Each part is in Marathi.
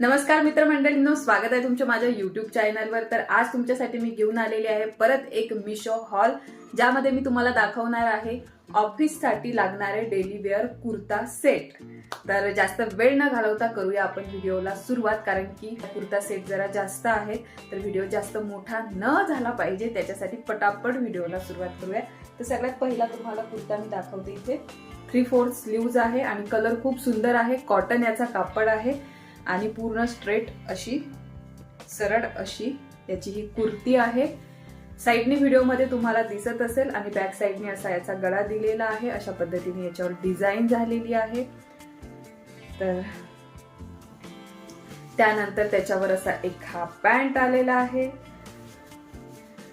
नमस्कार मित्रमंडळींनो स्वागत आहे तुमच्या माझ्या युट्यूब चॅनलवर तर आज तुमच्यासाठी मी घेऊन आलेली आहे परत एक मिशो हॉल ज्यामध्ये मी तुम्हाला दाखवणार आहे ऑफिससाठी लागणारे डेली वेअर कुर्ता सेट तर जास्त वेळ न घालवता करूया आपण व्हिडिओला सुरुवात कारण की कुर्ता सेट जरा जास्त आहे. तर व्हिडिओ जास्त मोठा न झाला पाहिजे त्याच्यासाठी पटापट व्हिडिओला सुरुवात करूया. तर सगळ्यात पहिला तुम्हाला कुर्ता मी दाखवते इथे. थ्री फोर्थ स्लीव्ज आहे आणि कलर खूप सुंदर आहे. कॉटन याचा कापड आहे. आणि पूर्ण स्ट्रेट अशी सरळ अशी याची ही कुर्ती आहे. साईडने व्हिडिओमध्ये तुम्हाला दिसत असेल आणि बॅक साईडने असा याचा गळा दिलेला आहे. अशा पद्धतीने याच्यावर डिझाईन झालेली आहे. तर त्यानंतर त्याच्यावर असा एक हा पॅन्ट आलेला आहे.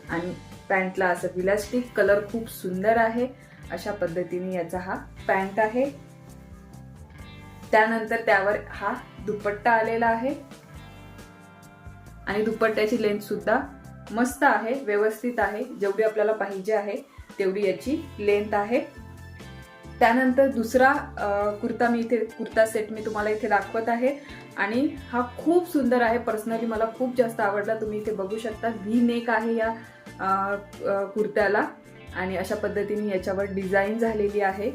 आणि पॅन्टला असं इलास्टिक कलर खूप सुंदर आहे. अशा पद्धतीने याचा हा पॅन्ट आहे. त्यानंतर त्यावर हा दुपट्टा आलेला आहे. आणि दुपट्ट्याची लेंथ सुद्धा मस्त आहे व्यवस्थित आहे. जेवढी आपल्याला पाहिजे आहे तेवढी याची लेंथ आहे. त्यानंतर दुसरा कुर्ता मी इथे कुर्ता सेट मी तुम्हाला इथे दाखवत आहे. आणि हा खूप सुंदर आहे. पर्सनली मला खूप जास्त आवडला. तुम्ही इथे बघू शकता. व्ही नेक आहे या कुर्त्याला. आणि अशा पद्धतीने याच्यावर डिझाईन झालेली आहे.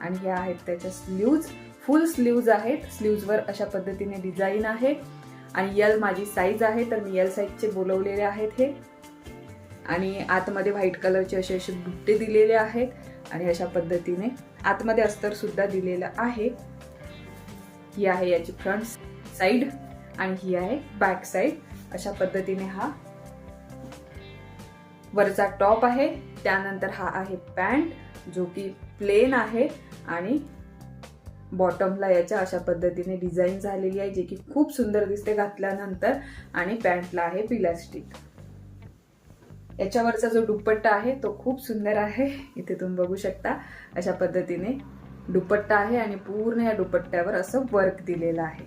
आणि ह्या आहेत त्याच्या स्लीव्ज फुल स्लीव्ज आहेत. स्लीव्जवर अशा पद्धतीने डिझाईन आहे. आणि यल माझी साईज आहे तर मी यल साईजचे बोलवलेले आहेत हे. आणि आतमध्ये व्हाईट कलरचे असे असे बुट्टे दिलेले आहेत. आणि अशा पद्धतीने आतमध्ये अस्तरसुद्धा दिलेलं आहे. ही आहे याची फ्रंट साईड आणि ही आहे बॅक साईड अशा पद्धतीने हा वरचा टॉप आहे. त्यानंतर हा आहे पॅन्ट जो की प्लेन आहे. आणि बॉटमला याच्या अशा पद्धतीने डिझाईन झालेली आहे जे की खूप सुंदर दिसते घातल्यानंतर. आणि पॅन्टला आहे पिलास्टिक याच्यावरचा जो दुपट्टा आहे तो खूप सुंदर आहे. इथे तुम्ही बघू शकता अशा पद्धतीने दुपट्टा आहे आणि पूर्ण या दुपट्ट्यावर असं वर्क दिलेलं आहे.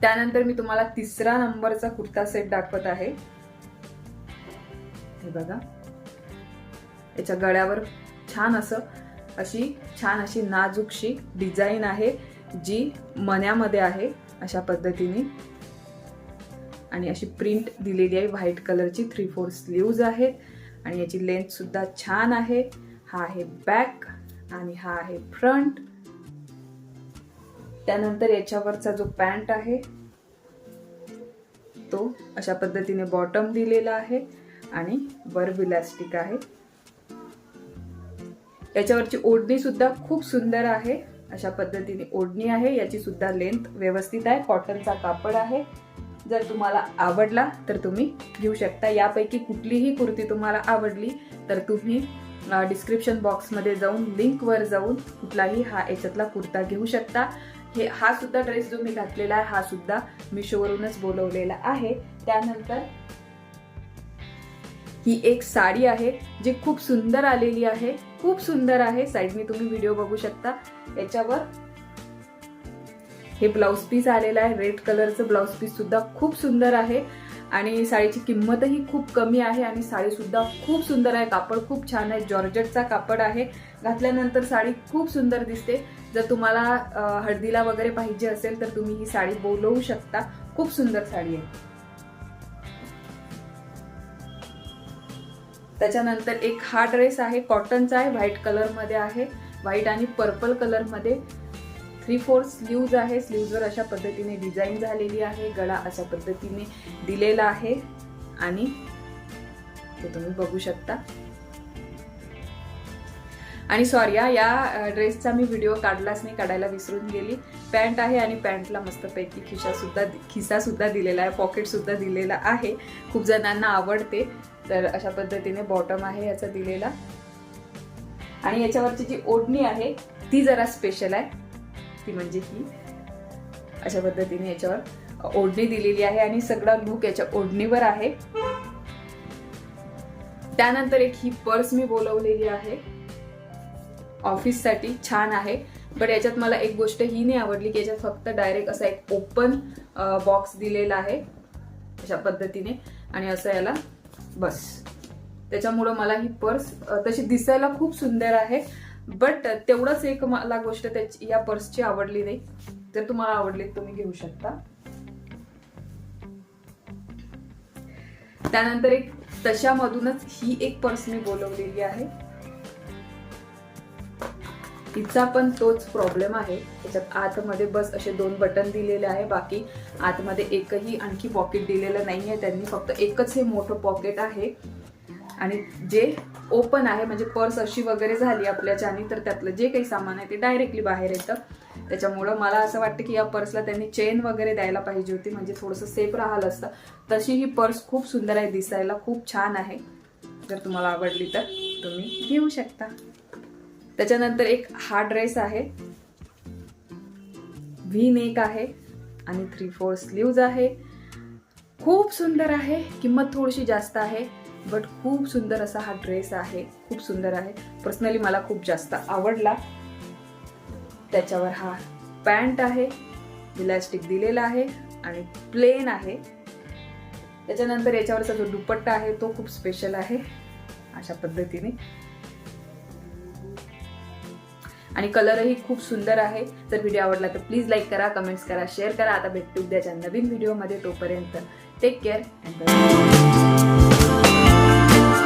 त्यानंतर मी तुम्हाला तिसरा नंबरचा कुर्ता सेट दाखवत आहे. हे बघा. याच्या गळ्यावर छान असं अशी छान अशी नाजूकशी डिझाईन आहे जी मण्यामध्ये आहे अशा पद्धतीने. आणि अशी प्रिंट दिलेली आहे व्हाईट कलरची थ्री फोर स्लीव्ज आहेत. आणि याची लेंथसुद्धा छान आहे. हा आहे बॅक आणि हा आहे फ्रंट त्यानंतर याच्यावरचा जो पॅन्ट आहे तो अशा पद्धतीने बॉटम दिलेला आहे. आणि वर इलॅस्टिक आहे. याच्यावरची ओढणी सुद्धा खूप सुंदर आहे. अशा पद्धतीने ओढणी आहे. याची सुद्धा लेंथ व्यवस्थित आहे. कॉटनचा कापड आहे. जर तुम्हाला आवडला तर तुम्ही घेऊ शकता. यापैकी कुठलीही कुर्ती तुम्हाला आवडली तर तुम्ही डिस्क्रिप्शन बॉक्समध्ये जाऊन लिंकवर जाऊन कुठलाही हा याच्यातला कुर्ता घेऊ शकता. हे हा सुद्धा ड्रेस जो मी घातलेला आहे हा सुद्धा मिशोवरूनच बोलवलेला आहे. त्यानंतर ही एक साडी आहे जी खूप सुंदर आलेली आहे. खूप सुंदर आहे. साईडने तुम्ही व्हिडिओ बघू शकता. याच्यावर हे ब्लाउज पीस आलेलं आहे. रेड कलरचं ब्लाउज पीस सुद्धा खूप सुंदर आहे. आणि साडीची किंमतही खूप कमी आहे आणि साडीसुद्धा खूप सुंदर आहे. कापड खूप छान आहे. जॉर्जटचा कापड आहे. घातल्यानंतर साडी खूप सुंदर दिसते. जर तुम्हाला हळदीला वगैरे पाहिजे असेल तर तुम्ही ही साडी बोलवू शकता. खूप सुंदर साडी आहे. त्याच्यानंतर एक हा ड्रेस आहे कॉटनचा आहे व्हाईट कलरमध्ये आहे व्हाईट आणि पर्पल कलरमध्ये. थ्री फोर स्लीव्ज आहे स्लीव्जवर अशा पद्धतीने डिझाईन झालेली आहे गळा अशा पद्धतीने दिलेला आहे. आणि ते तुम्ही बघू शकता. आणि सॉरी या या ड्रेसचा मी व्हिडिओ काढलाच नाही काढायला विसरून गेली. पॅन्ट आहे आणि पॅन्टला मस्तपैकी खिशा सुद्धा खिसा सुद्धा दिलेला आहे पॉकेट सुद्धा दिलेला आहे. खूप जणांना आवडते. तर अशा पद्धतीने बॉटम आहे याचा दिलेला. आणि याच्यावरची जी ओढणी आहे ती जरा स्पेशल आहे. ती म्हणजे ही. अशा पद्धतीने याच्यावर ओढणी दिलेली आहे आणि सगळा लुक याच्या ओढणीवर आहे. त्यानंतर एक ही पर्स मी बोलवलेली आहे. ऑफिससाठी छान आहे. बट याच्यात मला एक गोष्ट ही नाही आवडली की याच्यात फक्त डायरेक्ट असा एक ओपन बॉक्स दिलेला आहे. अशा पद्धतीने. आणि असं याला बस. त्याच्यामुळं मला ही पर्स तशी दिसायला खूप सुंदर आहे. बट तेवढंच एक मला गोष्ट त्याची या पर्सची आवडली नाही. जर तुम्हाला आवडली तुम्ही घेऊ शकता. त्यानंतर एक तशामधूनच ही एक पर्स मी बोलवलेली आहे. तिचा पण तोच प्रॉब्लेम आहे. त्याच्यात आतमध्ये बस असे दोन बटन दिलेले आहे. बाकी आतमध्ये एकही आणखी पॉकेट दिलेलं नाही आहे त्यांनी फक्त एकच हे मोठं पॉकेट आहे. आणि जे ओपन आहे म्हणजे पर्स अशी वगैरे झाली आपल्याच्यानी तर त्यातलं जे काही सामान आहे ते डायरेक्टली बाहेर येतं. त्याच्यामुळं मला असं वाटतं की या पर्सला त्यांनी चेन वगैरे द्यायला पाहिजे होती. म्हणजे थोडंसं सेफ राहिलं असतं. तशी ही पर्स खूप सुंदर आहे दिसायला खूप छान आहे. जर तुम्हाला आवडली तर तुम्ही घेऊ शकता. त्याच्यानंतर एक हा ड्रेस आहे. व्ही नेक आहे आणि थ्री फोर स्लीव्ज आहे. खूप सुंदर आहे किंमत थोडीशी जास्त आहे बट खूप सुंदर असा हा ड्रेस आहे. खूप सुंदर आहे. पर्सनली मला खूप जास्त आवडला. त्याच्यावर हा पॅन्ट आहे इलास्टिक दिलेला आहे आणि प्लेन आहे. त्याच्यानंतर याच्यावरचा जो दुपट्टा आहे तो खूप स्पेशल आहे. अशा पद्धतीने. आणि कलरही खूप सुंदर आहे. जर व्हिडिओ आवडला तर प्लीज लाईक करा कमेंट्स करा शेअर करा. आता भेटू उद्याच्या नवीन व्हिडिओमध्ये तोपर्यंत टेक केअर अँड